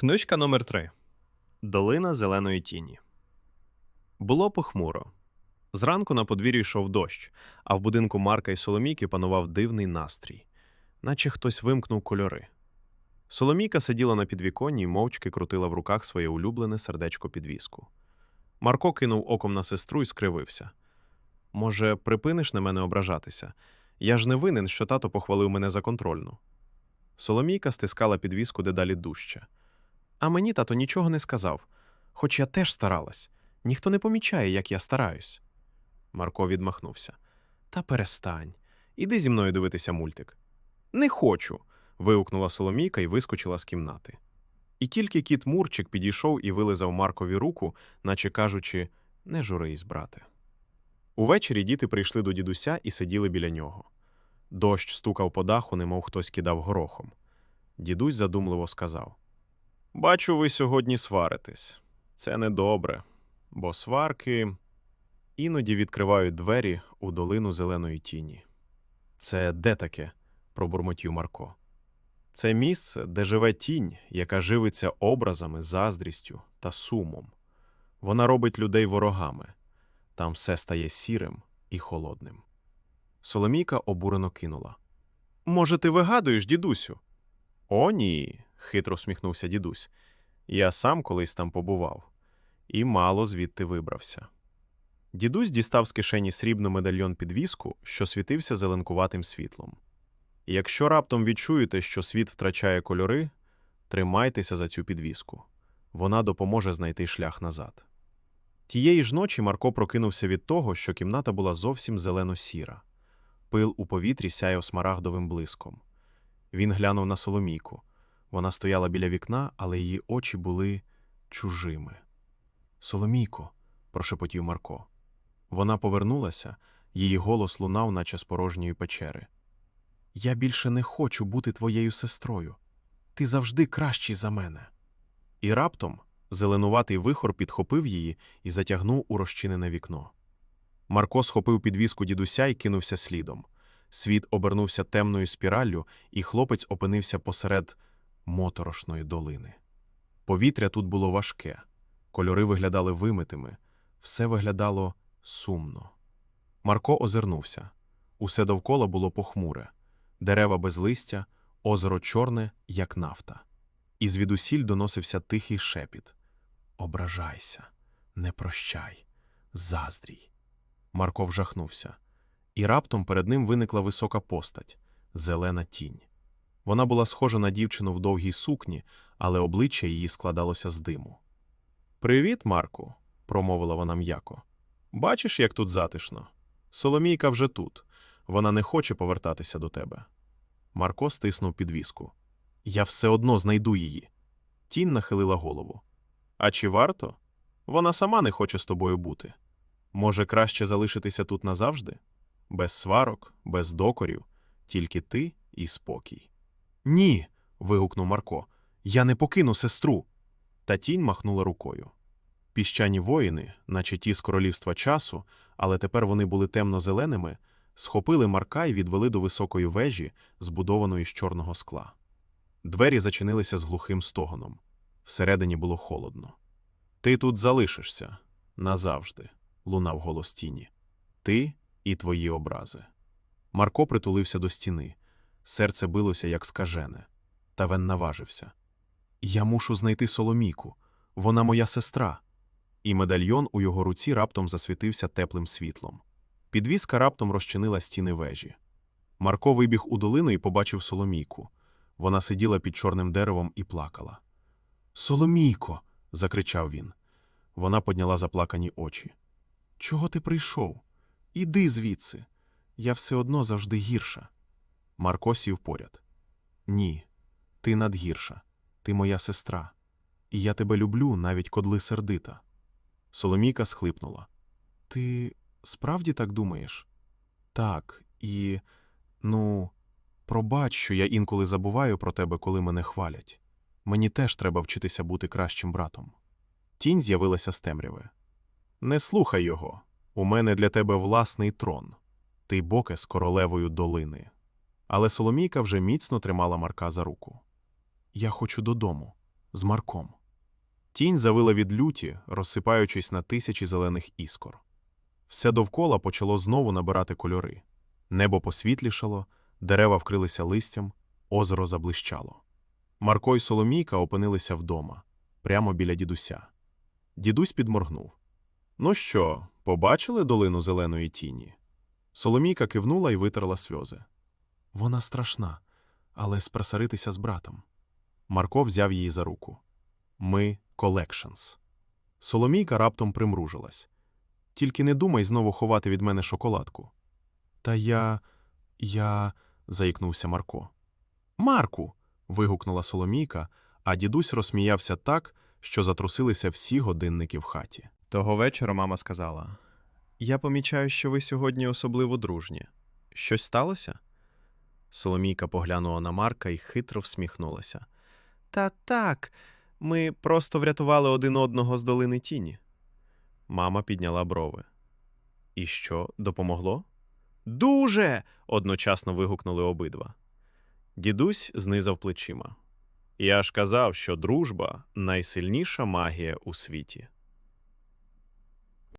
Книжка номер 3 Долина зеленої тіні. Було похмуро. Зранку на подвір'ї йшов дощ, а в будинку Марка і Соломійки панував дивний настрій, наче хтось вимкнув кольори. Соломійка сиділа на підвіконні і мовчки крутила в руках своє улюблене сердечко підвіску. Марко кинув оком на сестру і скривився. Може, припиниш на мене ображатися? Я ж не винен, що тато похвалив мене за контрольну. Соломійка стискала підвіску дедалі дужче. А мені тато нічого не сказав, хоч я теж старалась. Ніхто не помічає, як я стараюсь. Марко відмахнувся. Та перестань. Іди зі мною дивитися мультик. Не хочу. вигукнула Соломійка і вискочила з кімнати. І тільки кіт Мурчик підійшов і вилизав Маркові руку, наче кажучи не журись, брате. Увечері діти прийшли до дідуся і сиділи біля нього. Дощ стукав по даху, немов хтось кидав горохом. Дідусь задумливо сказав: Бачу, ви сьогодні сваритесь. Це недобре, бо сварки іноді відкривають двері у долину зеленої тіні. Це де таке? пробурмотів Марко. Це місце, де живе тінь, яка живиться образами, заздрістю та сумом. Вона робить людей ворогами. Там все стає сірим і холодним. Соломійка обурено кинула. Може, ти вигадуєш, дідусю? О, ні, хитро сміхнувся дідусь. Я сам колись там побував і мало звідти вибрався. Дідусь дістав з кишені срібну медальйон підвіску, що світився зеленкуватим світлом. Якщо раптом відчуєте, що світ втрачає кольори, тримайтеся за цю підвіску. Вона допоможе знайти шлях назад. Тієї ж ночі Марко прокинувся від того, що кімната була зовсім зелено-сіра. Пил у повітрі сяяв смарагдовим блиском. Він глянув на Соломійку. Вона стояла біля вікна, але її очі були чужими. Соломійко, прошепотів Марко. Вона повернулася, її голос лунав, наче з порожньої печери. Я більше не хочу бути твоєю сестрою. Ти завжди кращий за мене. І раптом зеленуватий вихор підхопив її і затягнув у розчинене вікно. Марко схопив підвіску дідуся і кинувся слідом. Світ обернувся темною спіраллю, і хлопець опинився посеред моторошної долини. Повітря тут було важке, кольори виглядали вимитими, все виглядало сумно. Марко озирнувся. Усе довкола було похмуре, дерева без листя, озеро чорне, як нафта. І звідусіль доносився тихий шепіт Ображайся, не прощай, заздрій. Марко вжахнувся, і раптом перед ним виникла висока постать зелена тінь. Вона була схожа на дівчину в довгій сукні, але обличчя її складалося з диму. Привіт, Марку, промовила вона м'яко. Бачиш, як тут затишно? Соломійка вже тут. Вона не хоче повертатися до тебе. Марко стиснув підвіску. Я все одно знайду її. Тінь нахилила голову. А чи варто? Вона сама не хоче з тобою бути. Може, краще залишитися тут назавжди? Без сварок, без докорів, тільки ти і спокій. Ні. вигукнув Марко. Я не покину сестру. Та тінь махнула рукою. Піщані воїни, наче ті з королівства часу, але тепер вони були темно-зеленими, схопили Марка і відвели до високої вежі, збудованої з чорного скла. Двері зачинилися з глухим стогоном. Всередині було холодно. Ти тут залишишся назавжди, лунав голос тіні. Ти і твої образи. Марко притулився до стіни. Серце билося, як скажене. Тавен наважився. Я мушу знайти Соломійку. Вона моя сестра. І медальйон у його руці раптом засвітився теплим світлом. Підвіска раптом розчинила стіни вежі. Марко вибіг у долину і побачив Соломійку. Вона сиділа під чорним деревом і плакала. Соломійко. закричав він. Вона підняла заплакані очі. Чого ти прийшов? Іди звідси. Я все одно завжди гірша. Марко сів поряд. Ні, ти надгірша, ти моя сестра, і я тебе люблю, навіть кодли сердита. Соломійка схлипнула. Ти справді так думаєш? Так, і, ну, пробач, що я інколи забуваю про тебе, коли мене хвалять. Мені теж треба вчитися бути кращим братом. Тінь з'явилася з темряви. Не слухай його. У мене для тебе власний трон. Ти боке з королевою долини. Але Соломійка вже міцно тримала Марка за руку. Я хочу додому. з Марком. Тінь завила від люті, розсипаючись на тисячі зелених іскор. Все довкола почало знову набирати кольори. Небо посвітлішало, дерева вкрилися листям, озеро заблищало. Марко й Соломійка опинилися вдома, прямо біля дідуся. Дідусь підморгнув. Ну що, побачили долину зеленої тіні? Соломійка кивнула і витерла сльози. Вона страшна, але спрасаритися з братом. Марко взяв її за руку. Ми колекшнс. Соломійка раптом примружилась. Тільки не думай знову ховати від мене шоколадку. Та я. я. заїкнувся Марко. Марку. вигукнула Соломійка, а дідусь розсміявся так, що затрусилися всі годинники в хаті. Того вечора мама сказала: Я помічаю, що ви сьогодні особливо дружні. Щось сталося? Соломійка поглянула на Марка і хитро всміхнулася. Та так, ми просто врятували один одного з долини тіні. Мама підняла брови. І що, допомогло? Дуже. одночасно вигукнули обидва. Дідусь знизав плечима. Я ж казав, що дружба найсильніша магія у світі.